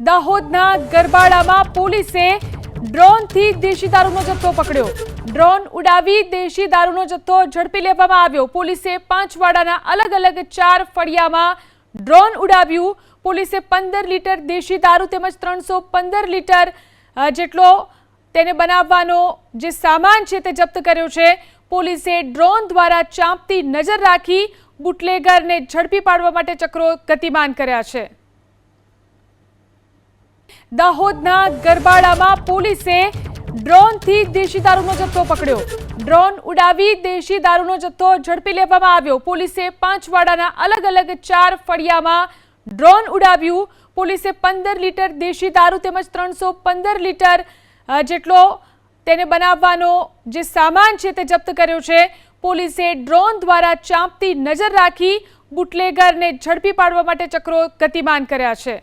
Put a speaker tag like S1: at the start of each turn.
S1: દાહોદના ગરબાડામાં પોલીસે ડ્રોનથી દેશી દારૂનો જથ્થો પકડ્યો. ડ્રોન ઉડાવી દેશી દારૂનો જથ્થો ઝડપી લેવામાં આવ્યો. પોલીસે પાંચવાડાના અલગ અલગ ચાર ફળિયામાં ડ્રોન ઉડાવ્યું. પોલીસે પંદર લીટર દેશી દારૂ તેમજ ત્રણસો પંદર લીટર જેટલો તેને બનાવવાનો જે સામાન છે તે જપ્ત કર્યો છે. પોલીસે ડ્રોન દ્વારા ચાંપતી નજર રાખી બુટલેગરને ઝડપી પાડવા માટે ચક્રો ગતિમાન કર્યા છે. દાહોદના ગરબાડામાં પોલીસે ડ્રોનથી દેશી દારૂનો જથ્થો પકડ્યો. ડ્રોન ઉડાવી દેશી દારૂનો જથ્થો ઝડપી લેવામાં આવ્યો. પોલીસે પાંચવાડાના અલગ અલગ ચાર ફળિયામાં ડ્રોન ઉડાવ્યું. પોલીસે પંદર લીટર દેશી દારૂ તેમજ ત્રણસો પંદર લીટર જેટલો તેને બનાવવાનો જે સામાન છે તે જપ્ત કર્યો છે. પોલીસે ડ્રોન દ્વારા ચાંપતી નજર રાખી બુટલેગરને ઝડપી પાડવા માટે ચક્રો ગતિમાન કર્યા છે.